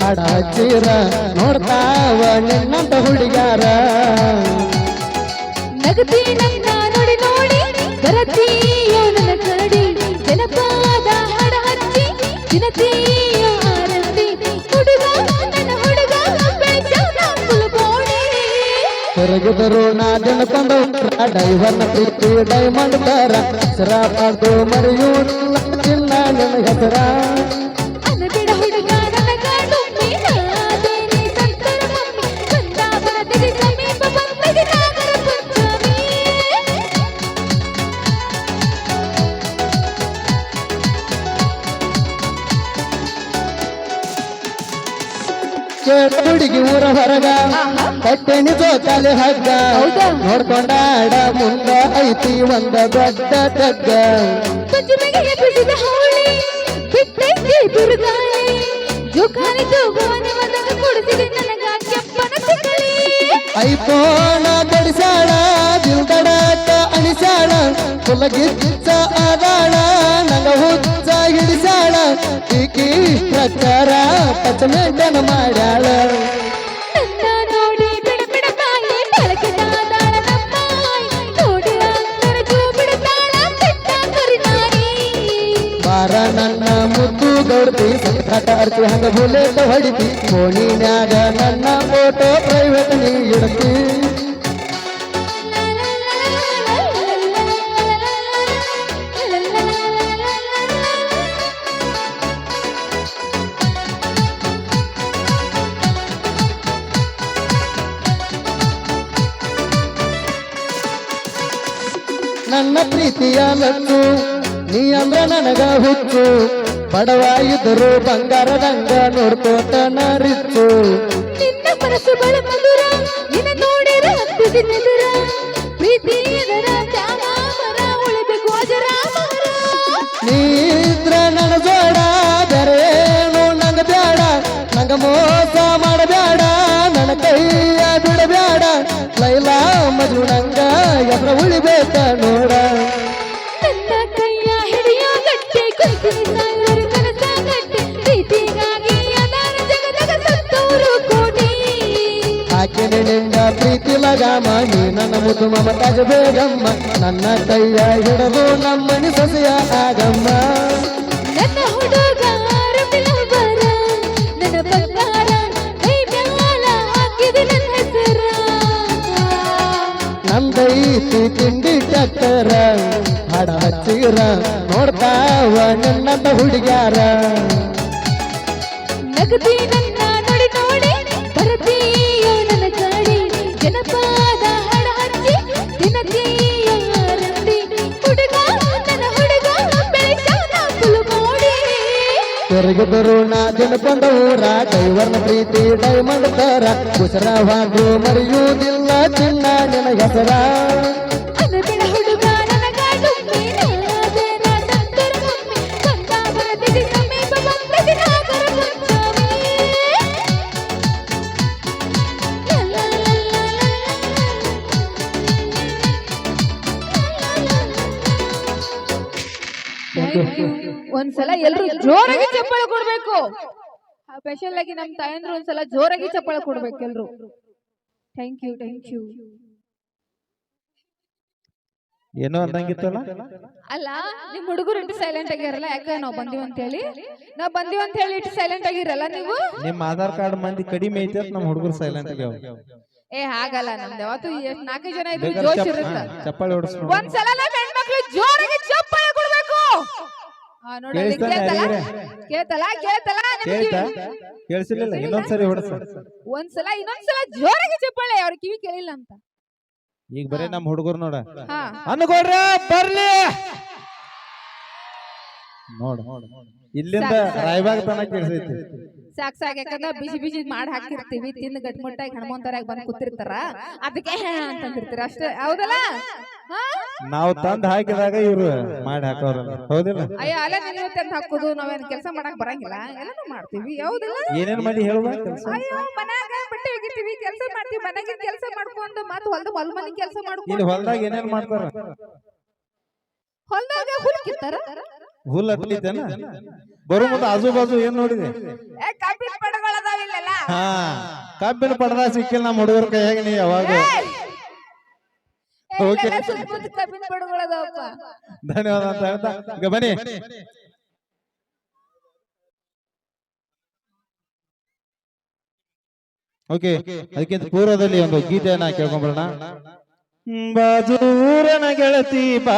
ಹಸಿರ ನೋಡ್ತಾವ ನಿನ್ನಂತ ಹುಡುಗಾರ ನಗತಿ ನನ್ನ ನೋಡಿ ನೋಡಿ ಬರತೀಯೋ ನನ್ನ ಕರಡಿ ಜನಪಾದ ಹಡ ಹಚ್ಚಿ ದಿನತೀಯೋ ಆರಂಭಿ ಹುಡುಗ ನನ್ನ ಹುಡುಗ ತಿರುಗಿದರು ನಾ ದಿನಕೊಂಡ ಡೈವರ್ನ ಪ್ರೀತಿ ಡೈಮಂಡ್ ತರ ಸರ ಪಾಡು ಮರೆಯೂ ಚಿನ್ನ ನನ್ನ ಹೆಸರ. ಹುಡುಗಿ ಊರ ಹೊರಗ. ಕಟ್ಟೆನಿ ಜೋಕಾಲಿ ಹಗ್ಗ? ನೋಡ್ಕೊಂಡಾಡ ಮುಂದ ಐತಿ ಒಂದ ದೊಡ್ಡ ತಗ್ಗ. ಐತೋಣ ಬಡಿಸಾಳ ದಿಲ್ದಡಾಟ ಅಣಿಸಾಳ ಕುಲಗಿಚ್ಚ ಆದಾಳ ಹಿಡಿಸಾಳ ಈಕಿ ಪ್ರಚಾರ ಪಚಮೆಂಟನ ಮಾಡ್ಯಾಳ. ಬಾರ ನನ್ನ ಮುದ್ದು ಸಂಕಟ ಅರ್ಚಿ ಹಂಗ ಬುಲೆಟ್ ಹೊಡಿತಿ. ಕೋಣಿನ್ಯಾಗ ನನ್ನ ಫೋಟೋ ಪ್ರೈವೇಟ್ ನೀ ಇಡ್ತಿ. ನನ್ನ ಪ್ರೀತಿಯ ನೀ ಅಂದ್ರ ನನಗ ಹುಚ್ಚು. ಬಡವ ಬಂಗಾರ ಬಂಗಾರದಂಗ ನೋಡ್ಕೋತ ನರಿತ್ತು ನಿನ್ನ ಪ್ರೀತಿ ನೀ ನನ್ನ ಮುದ್ದು ಮಮತಾಜ ಬೇಗಮ್ಮ ನನ್ನ ಕೈಯ ಹಿಡಿದು ನಮ್ಮನಿ ಸಸಿಯ ಆಗಮ್ಮ. ನನ್ನ ಹುಡುಗ ನನ್ನ ಬಂಗಾರ ಕೈ ಮ್ಯಾಲ ಹಾಕಿದೆ ನನ್ನ ಹೆಸರ. ನಂದೈತಿ ತಿಂಡಿ ಚಕ್ಕರ ಹಡ ಹಚ್ಚಿರ ನೋಡ್ತಾವ ನನ್ನ ಹುಡುಗ್ಯಾರ. ನಗದಿ ನನ್ನ ತಿರುಗಿದರು ನಾ ದಿನಕೊಂಡ ಊರ ಡೈವರ್ನ ಪ್ರೀತಿ ಡೈಮಂಡ್ ತರ. ಕುಸರವಾಗು ಮರೆಯುವುದಿಲ್ಲ ಚಿನ್ನ ನಿನ ಒಂದ್ಸಲ ಎಲ್ರು ಜೋರಾಗಿ ಚಪ್ಪಳ ಕೊಡ್ಬೇಕು. ಸ್ಪೆಷಲ್ ಆಗಿ ನಮ್ ತಾಯಂದ್ರು ಒಂದ್ಸಲ ಜೋರಾಗಿ ಚಪ್ಪಳ ಕೊಡ್ಬೇಕು ಎಲ್ರು. ಥ್ಯಾಂಕ್ ಯು ಥ್ಯಾಂಕ್ ಯು ಏನೋ ಅಂದಂಗಿತ್ತಲ್ಲ? ಅಲ್ಲ ನಿಮ್ ಹುಡುಗರು ಇಟ್ಟು ಸೈಲೆಂಟ್ ಆಗಿರಲ್ಲ ಯಾಕ ನಾವ್ ಬಂದಿವ್ ಅಂತ ಹೇಳಿ ನಾವ್ ಬಂದಿವ್ ಅಂತ ಹೇಳಿ ಇಟ್ಟು ಸೈಲೆಂಟ್ ಆಗಿರಲ್ಲ ನೀವು? ನಿಮ್ ಆಧಾರ್ ಕಾರ್ಡ್ ಮಂದಿ ಕಡಿಮೆ ಐತೆ ನಮ್ ಹುಡುಗರು ಸೈಲೆಂಟ್ ಆಗ್ಯಾವ ಏ ಹಾಗಲ್ಲ ನಮ್ದು ಯಾವತ್ತು ನಾಲ್ಕು ಜನ ಇದ್ರು ಜೋಶ್ ಇರುತ್ತೆ? ಹೊಡ್ಸ್. ಒಂದ್ಸಲ ಹೆಣ್ಮಕ್ಳು ಜೋರಾಗಿ ನೋಡಿ ಕೇಳ್ತಲ್ಲ? ಕೇಳ್ತಲ್ಲ ಕೇಳ್ತಲ್ಲ ಕೇಳ್ತಾ? ಕೇಳಿಸಿರ್ಲಿಲ್ಲ ಇನ್ನೊಂದ್ಸರಿ ಹೊಡಸ. ಒಂದ್ಸಲ ಇನ್ನೊಂದ್ಸಲ ಜೋರಾಗಿ ಚಪ್ಪಾಳೆ ಅವ್ರ ಕಿವಿ ಕೇಳಿಲ್ಲ ಅಂತ. ಈಗ ಬರೇ ನಮ್ ಹುಡುಗರು ನೋಡ. ಹಾ. ಅನ್ಕೊಡ್ರ ಬರ್ಲಿ! ನೋಡ. ಇಲ್ಲಿಂದ ರಾಯಬಾಗ್ ತನಕ ಕೇಳಿಸೈತಿ. ಸಾಕ್ ಸಾಕ್. ಯಾಕಂದ್ರೆ ಬಿಸಿ ಬಿಸಿ ಮಾಡಿ ಹಾಕಿರ್ತೀವಿ ತಿಂದು ಗಟ್ಮುಟ್ಟಾಗಿ ಹಣಮಂತರಾಗಿ ಬಂದು ಕೂತಿರ್ತಾರ. ಅದಕ್ಕೆ ಅಂತಂದಿರ್ತೀರ. ಅಷ್ಟೇ. ಹೌದಲ್ಲ? ನಾವು ತಂದ್ ಹಾಕಿದಾಗ ಇವ್ರು ಮಾಡಿ ಹಾಕೋರಲ್ಲ ಹೌದಿಲ್ಲ? ಅಯ್ಯ ಅಲ್ಲ ನೀವು ತಂದು ಹಾಕೋದು ನಾವೇನ್ ಕೆಲಸ ಮಾಡಕ್ ಬರಂಗಿಲ್ಲ. ಎಲ್ಲಾನು ಮಾಡ್ತೀವಿ. ಹೌದಲ್ಲ? ಏನೇನ್ ಮಾಡಿ ಹೇಳುವ ಅಯ್ಯೋ ಮನ್ಯಾಗ ಬಟ್ಟೆ ಒಗಿತೀವಿ ಕೆಲಸ ಮಾಡ್ತೀವಿ. ಮನೆಗೆ ಕೆಲಸ ಮಾಡ್ಕೊಂಡು ಮತ್ತೆ ಹೊಲ್ದ ಹೊಲ ಮನೆ ಕೆಲಸ ಮಾಡ್ಕೊಂಡು ಹೊಲ್ದಾಗ ಏನೇನ್ ಮಾಡ್ತಾರ? ಹೊಲ್ದಾಗ ಹುಲ್ ಕಿತ್ತಾರ? ಹುಲ್ ಹತ್ತೈತೇನ ಬರೋ ಮುಂದೆ ಆಜು ಬಾಜು ಏನ್ ನೋಡಿದೆ? ಹಾ ಕಬ್ಬಿನ ಪಡದ ಸಿಕ್ಕಿಲ್ಲ ನಮ್ಮ ಹುಡುಗರ ಕೈಯಾಗ ನೀ ಯಾವಾಗ? ಪಡುಗಳದವಪ್ಪ ಧನ್ಯವಾದ ಅಂತ ಹೇಳ್ತಾ ಈಗ ಬನ್ನಿ. ಓಕೆ ಅದಕ್ಕಿಂತ ಪೂರ್ವದಲ್ಲಿ ಒಂದು ಗೀತೆಯನ್ನ ಕೇಳ್ಕೊಂಡ್ಬರೋಣ ಬಾಜೂರನ ಗೆಳತಿ ಬಾ